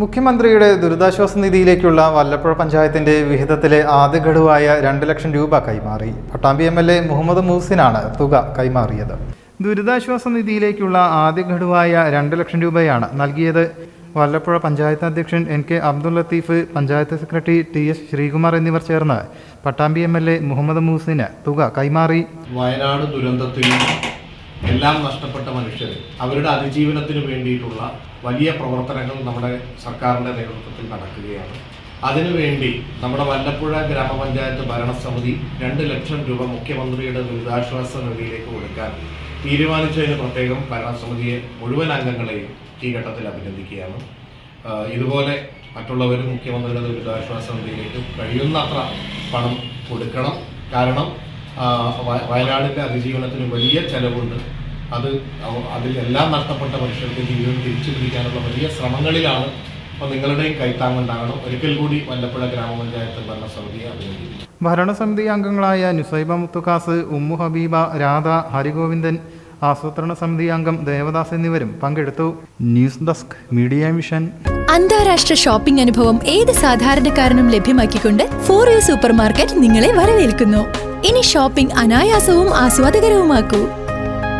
മുഖ്യമന്ത്രിയുടെ ദുരിതാശ്വാസ നിധിയിലേക്കുള്ള വല്ലപ്പുഴ പഞ്ചായത്തിന്റെ വിഹിതത്തിലെ ആദ്യ ഘടുവായ രണ്ട് ലക്ഷം രൂപ കൈമാറി. Pattambi M L A Muhammad മൂസിനാണ് തുക കൈമാറിയത്. ദുരിതാശ്വാസ നിധിയിലേക്കുള്ള ആദ്യ ഘടുവായ രണ്ട് ലക്ഷം രൂപയാണ് നൽകിയത്. വല്ലപ്പുഴ പഞ്ചായത്ത് അധ്യക്ഷൻ എൻ കെ അബ്ദുൽ Latheef panchayat secretary T S Sreekumar എന്നിവർ ചേർന്ന് Pattambi M L A Muhammad മൂസിന് തുക കൈമാറി. വയനാട് ദുരന്തത്തിൽ എല്ലാം നഷ്ടപ്പെട്ട മനുഷ്യർ അവരുടെ അതിജീവനത്തിന് വേണ്ടിയിട്ടുള്ള വലിയ പ്രവർത്തനങ്ങൾ നമ്മുടെ സർക്കാരിന്റെ നേതൃത്വത്തിൽ നടക്കുകയാണ്. അതിനുവേണ്ടി നമ്മുടെ വല്ലപ്പുഴ ഗ്രാമപഞ്ചായത്ത് ഭരണസമിതി രണ്ട് ലക്ഷം രൂപ മുഖ്യമന്ത്രിയുടെ ദുരിതാശ്വാസ നിധിയിലേക്ക് കൊടുക്കാൻ തീരുമാനിച്ചതിന് പ്രത്യേകം ഭരണസമിതിയെ മുഴുവൻ അംഗങ്ങളെയും ഈ ഘട്ടത്തിൽ അഭിനന്ദിക്കുകയാണ്. ഇതുപോലെ മറ്റുള്ളവരും മുഖ്യമന്ത്രിയുടെ ദുരിതാശ്വാസ നിധിയിലേക്ക് കഴിയുന്നത്ര പണം കൊടുക്കണം. കാരണം വയനാടിന്റെ അതിജീവനത്തിന് വലിയ ചെലവുണ്ട്. അത് അതിലെല്ലാം നഷ്ടപ്പെട്ട മനുഷ്യർക്ക് ജീവിതം തിരിച്ചു പിടിക്കാനുള്ള വലിയ ശ്രമങ്ങളിലാണ് അപ്പോൾ നിങ്ങളുടെയും കൈത്താങ്ങുണ്ടാകണം. ഒരിക്കൽ കൂടി വല്ലപ്പുഴ ഗ്രാമപഞ്ചായത്ത് ഭരണസമിതിയെ അഭിനന്ദിക്കുന്നു. ഭരണസമിതി അംഗങ്ങളായ നുസൈബ മുത്തുക്കാസ് ഉമ്മു ഹബീബ രാധ ഹരിഗോവിന്ദൻ ആസൂത്രണ സമിതി അംഗം ദേവദാസ് എന്നിവരും പങ്കെടുത്തു. News desk media mission. അന്താരാഷ്ട്ര ഷോപ്പിംഗ് അനുഭവം ഏത് സാധാരണക്കാരനും ലഭ്യമാക്കിക്കൊണ്ട് ഫോർ യു സൂപ്പർ മാർക്കറ്റ് നിങ്ങളെ വരവേൽക്കുന്നു. ഇനി ഷോപ്പിംഗ് അനായാസവും ആസ്വാദകരവുമാക്കൂ.